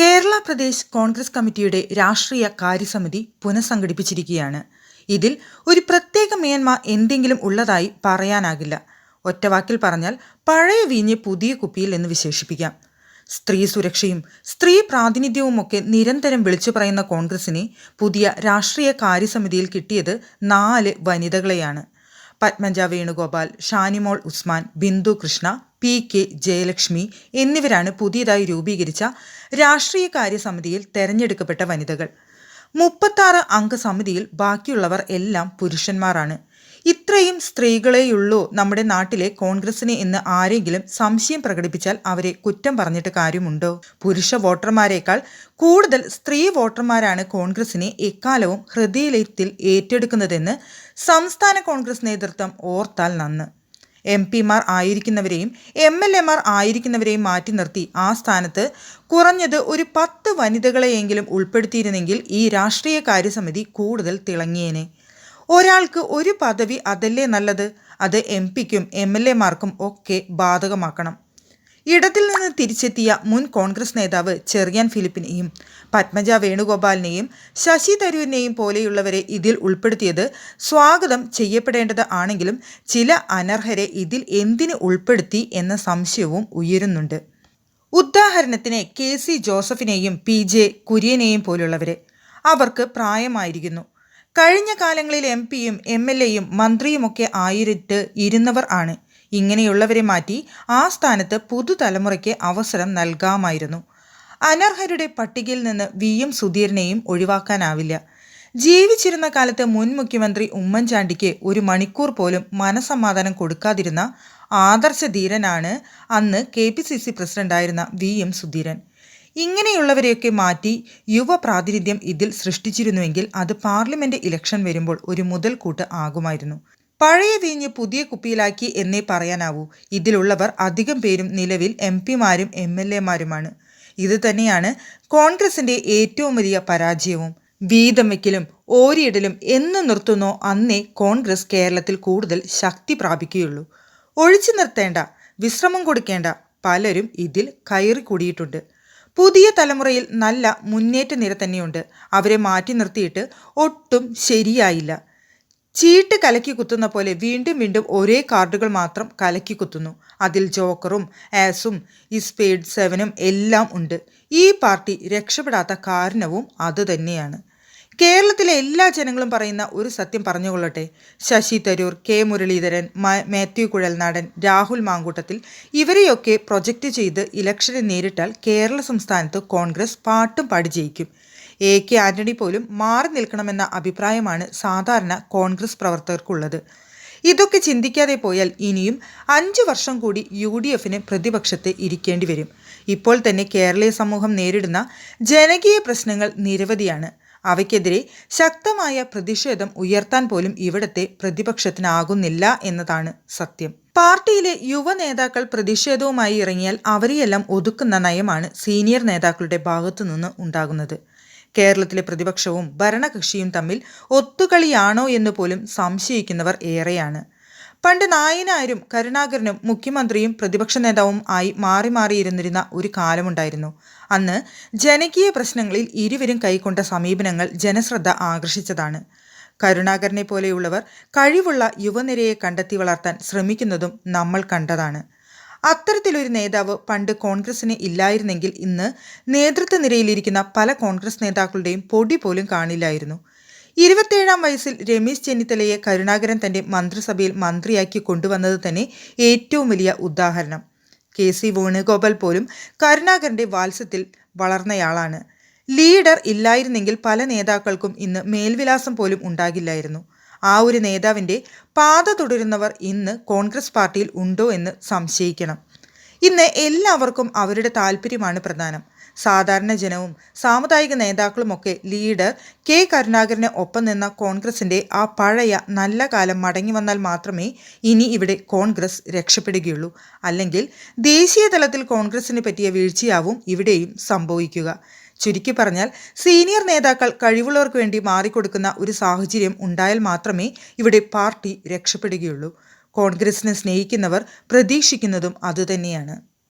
കേരള പ്രദേശ് കോൺഗ്രസ് കമ്മിറ്റിയുടെ രാഷ്ട്രീയ കാര്യസമിതി പുനഃസംഘടിപ്പിച്ചിരിക്കുകയാണ്. ഇതിൽ ഒരു പ്രത്യേക മേന്മ എന്തെങ്കിലും ഉള്ളതായി പറയാനാകില്ല. ഒറ്റവാക്കിൽ പറഞ്ഞാൽ പഴയ വീഞ്ഞ് പുതിയ കുപ്പിയിൽ എന്ന് വിശേഷിപ്പിക്കാം. സ്ത്രീ സുരക്ഷയും സ്ത്രീ പ്രാതിനിധ്യവുമൊക്കെ നിരന്തരം വിളിച്ചു പറയുന്ന കോൺഗ്രസിനെ പുതിയ രാഷ്ട്രീയ കാര്യസമിതിയിൽ കിട്ടിയത് നാല് വനിതകളെയാണ്. പത്മജ വേണുഗോപാൽ ഷാനിമോൾ ഉസ്മാൻ ബിന്ദു കൃഷ്ണ പി കെ ജയലക്ഷ്മി എന്നിവരാണ് പുതിയതായി രൂപീകരിച്ച രാഷ്ട്രീയകാര്യ സമിതിയിൽ തെരഞ്ഞെടുക്കപ്പെട്ട വനിതകൾ. മുപ്പത്താറ് അംഗ സമിതിയിൽ ബാക്കിയുള്ളവർ എല്ലാം പുരുഷന്മാരാണ്. ഇത്രയും സ്ത്രീകളെയുള്ളൂ നമ്മുടെ നാട്ടിലെ കോൺഗ്രസിനെ എന്ന് ആരെങ്കിലും സംശയം പ്രകടിപ്പിച്ചാൽ അവരെ കുറ്റം പറഞ്ഞിട്ട് കാര്യമുണ്ടോ? പുരുഷ വോട്ടർമാരെക്കാൾ കൂടുതൽ സ്ത്രീ വോട്ടർമാരാണ് കോൺഗ്രസിനെ എക്കാലവും ഹൃദയത്തിൽ ഏറ്റെടുക്കുന്നതെന്ന് സംസ്ഥാന കോൺഗ്രസ് നേതൃത്വം ഓർത്താൽ നന്ന്. എം പിമാർ ആയിരിക്കുന്നവരെയും എം എൽ എമാർ ആയിരിക്കുന്നവരെയും മാറ്റി നിർത്തി. ആ സ്ഥാനത്ത് കുറഞ്ഞത് ഒരു പത്ത് വനിതകളെയെങ്കിലും ഉൾപ്പെടുത്തിയിരുന്നെങ്കിൽ ഈ രാഷ്ട്രീയ കാര്യസമിതി കൂടുതൽ തിളങ്ങിയേനെ. ഒരാൾക്ക് ഒരു പദവി അതല്ലേ നല്ലത്? അത് എം പിക്കും എം എൽ എമാർക്കും ഒക്കെ ബാധകമാക്കണം. ഇടത്തിൽ നിന്ന് തിരിച്ചെത്തിയ മുൻ കോൺഗ്രസ് നേതാവ് ചെറിയാൻ ഫിലിപ്പിനെയും പത്മജ വേണുഗോപാലിനെയും ശശി തരൂരിനെയും പോലെയുള്ളവരെ ഇതിൽ ഉൾപ്പെടുത്തിയത് സ്വാഗതം ചെയ്യപ്പെടേണ്ടത് ആണെങ്കിലും ചില അനർഹരെ ഇതിൽ എന്തിന് ഉൾപ്പെടുത്തി എന്ന സംശയവും ഉയരുന്നുണ്ട്. ഉദാഹരണത്തിന് കെ സി ജോസഫിനെയും പി ജെ കുര്യനെയും പോലുള്ളവരെ. അവർക്ക് പ്രായമായിരിക്കുന്നു. കഴിഞ്ഞ കാലങ്ങളിൽ എം പിയും എം എൽ എയും മന്ത്രിയുമൊക്കെ ആയിട്ട് ഇരുന്നവർ ആണ്. ഇങ്ങനെയുള്ളവരെ മാറ്റി ആ സ്ഥാനത്ത് പുതുതലമുറയ്ക്ക് അവസരം നൽകാമായിരുന്നു. അനർഹരുടെ പട്ടികയിൽ നിന്ന് വി എം സുധീരനെയും ഒഴിവാക്കാനാവില്ല. ജീവിച്ചിരുന്ന കാലത്ത് മുൻ മുഖ്യമന്ത്രി ഉമ്മൻചാണ്ടിക്ക് ഒരു മണിക്കൂർ പോലും മനസമാധാനം കൊടുക്കാതിരുന്ന ആദർശ ധീരനാണ് അന്ന് കെ പി സി സി പ്രസിഡന്റായിരുന്ന വി എം സുധീരൻ. ഇങ്ങനെയുള്ളവരെയൊക്കെ മാറ്റി യുവ പ്രാതിനിധ്യം ഇതിൽ സൃഷ്ടിച്ചിരുന്നുവെങ്കിൽ അത് പാർലമെന്റ് ഇലക്ഷൻ വരുമ്പോൾ ഒരു മുതൽക്കൂട്ട് ആകുമായിരുന്നു. പഴയ വീഞ്ഞ് പുതിയ കുപ്പിയിലാക്കി എന്നേ പറയാനാവൂ. ഇതിലുള്ളവർ അധികം പേരും നിലവിൽ എം പിമാരും എം എൽ എമാരുമാണ്. ഇത് തന്നെയാണ് കോൺഗ്രസിന്റെ ഏറ്റവും വലിയ പരാജയവും. വീതം വയ്ക്കലും ഓരിയിടലും എന്ന് നിർത്തുന്നോ അന്നേ കോൺഗ്രസ് കേരളത്തിൽ കൂടുതൽ ശക്തി പ്രാപിക്കുകയുള്ളൂ. ഒഴിച്ചു നിർത്തേണ്ട വിശ്രമം കൊടുക്കേണ്ട പലരും ഇതിൽ കയറി കൂടിയിട്ടുണ്ട്. പുതിയ തലമുറയിൽ നല്ല മുന്നേറ്റ നിര തന്നെയുണ്ട്. അവരെ മാറ്റി നിർത്തിയിട്ട് ഒട്ടും ശരിയായില്ല. ചീട്ട് കലക്കി കുത്തുന്ന പോലെ വീണ്ടും വീണ്ടും ഒരേ കാർഡുകൾ മാത്രം കലക്കി കുത്തുന്നു. അതിൽ ജോക്കറും ആസും ഈ സ്പേഡ് സെവനും എല്ലാം ഉണ്ട്. ഈ പാർട്ടി രക്ഷപ്പെടാത്ത കാരണവും അതുതന്നെയാണ് കേരളത്തിലെ എല്ലാ ജനങ്ങളും പറയുന്ന ഒരു സത്യം പറഞ്ഞുകൊള്ളട്ടെ. ശശി തരൂർ കെ മുരളീധരൻ മാത്യു കുഴൽനാടൻ രാഹുൽ മാങ്കൂട്ടത്തിൽ ഇവരെയൊക്കെ പ്രൊജക്റ്റ് ചെയ്ത് ഇലക്ഷനെ നേരിട്ടാൽ കേരള സംസ്ഥാനത്ത് കോൺഗ്രസ് പാട്ടും പാടി ജയിക്കും. എ കെ ആന്റണി പോലും മാറി നിൽക്കണമെന്ന അഭിപ്രായമാണ് സാധാരണ കോൺഗ്രസ് പ്രവർത്തകർക്കുള്ളത്. ഇതൊക്കെ ചിന്തിക്കാതെ പോയാൽ ഇനിയും അഞ്ചു വർഷം കൂടി യു ഡി എഫിന് പ്രതിപക്ഷത്ത് ഇരിക്കേണ്ടി വരും. ഇപ്പോൾ തന്നെ കേരളീയ സമൂഹം നേരിടുന്ന ജനകീയ പ്രശ്നങ്ങൾ നിരവധിയാണ്. അവയ്ക്കെതിരെ ശക്തമായ പ്രതിഷേധം ഉയർത്താൻ പോലും ഇവിടത്തെ പ്രതിപക്ഷത്തിനാകുന്നില്ല എന്നതാണ് സത്യം. പാർട്ടിയിലെ യുവ നേതാക്കൾ പ്രതിഷേധവുമായി ഇറങ്ങിയാൽ അവരെയെല്ലാം ഒതുക്കുന്ന നയമാണ് സീനിയർ നേതാക്കളുടെ ഭാഗത്തുനിന്ന് ഉണ്ടാകുന്നത്. കേരളത്തിലെ പ്രതിപക്ഷവും ഭരണകക്ഷിയും തമ്മിൽ ഒത്തുകളിയാണോ എന്ന് പോലും സംശയിക്കുന്നവർ ഏറെയാണ്. പണ്ട് നായനാരും കരുണാകരനും മുഖ്യമന്ത്രിയും പ്രതിപക്ഷ നേതാവും ആയി മാറി മാറിയിരുന്നിരുന്ന ഒരു കാലമുണ്ടായിരുന്നു. അന്ന് ജനകീയ പ്രശ്നങ്ങളിൽ ഇരുവരും കൈക്കൊണ്ട സമീപനങ്ങൾ ജനശ്രദ്ധ ആകർഷിച്ചതാണ്. കരുണാകരനെ പോലെയുള്ളവർ കഴിവുള്ള യുവനിരയെ കണ്ടെത്തി വളർത്താൻ ശ്രമിക്കുന്നതും നമ്മൾ കണ്ടതാണ്. അത്തരത്തിലൊരു നേതാവ് പണ്ട് കോൺഗ്രസിന് ഇല്ലായിരുന്നെങ്കിൽ ഇന്ന് നേതൃത്വ നിരയിലിരിക്കുന്ന പല കോൺഗ്രസ് നേതാക്കളുടെയും പൊടി പോലും കാണില്ലായിരുന്നു. ഇരുപത്തേഴാം വയസ്സിൽ രമേശ് ചെന്നിത്തലയെ കരുണാകരൻ തന്റെ മന്ത്രിസഭയിൽ മന്ത്രിയാക്കി കൊണ്ടുവന്നത് തന്നെ ഏറ്റവും വലിയ ഉദാഹരണം. കെ സി വേണുഗോപാൽ പോലും കരുണാകരന്റെ വാത്സ്യത്തിൽ വളർന്നയാളാണ്. ലീഡർ ഇല്ലായിരുന്നെങ്കിൽ പല നേതാക്കൾക്കും ഇന്ന് മേൽവിലാസം പോലും ഉണ്ടാകില്ലായിരുന്നു. ആ ഒരു നേതാവിന്റെ പാത തുടരുന്നവർ ഇന്ന് കോൺഗ്രസ് പാർട്ടിയിൽ ഉണ്ടോ എന്ന് സംശയിക്കണം. ഇന്ന് എല്ലാവർക്കും അവരുടെ താല്പര്യമാണ് പ്രധാനം. സാധാരണ ജനവും സാമുദായിക നേതാക്കളുമൊക്കെ ലീഡർ കെ കരുണാകരന് ഒപ്പം നിന്ന കോൺഗ്രസിന്റെ ആ പഴയ നല്ല കാലം മടങ്ങി വന്നാൽ മാത്രമേ ഇനി ഇവിടെ കോൺഗ്രസ് രക്ഷപ്പെടുകയുള്ളൂ. അല്ലെങ്കിൽ ദേശീയ തലത്തിൽ കോൺഗ്രസിന് പറ്റിയ വീഴ്ചയാവും ഇവിടെയും സംഭവിക്കുക. ചുരുക്കി പറഞ്ഞാൽ സീനിയർ നേതാക്കൾ കഴിവുള്ളവർക്ക് വേണ്ടി മാറിക്കൊടുക്കുന്ന ഒരു സാഹചര്യം ഉണ്ടായാൽ മാത്രമേ ഇവിടെ പാർട്ടി രക്ഷപ്പെടുകയുള്ളൂ. കോൺഗ്രസിനെ സ്നേഹിക്കുന്നവർ പ്രതീക്ഷിക്കുന്നതും അതുതന്നെയാണ്.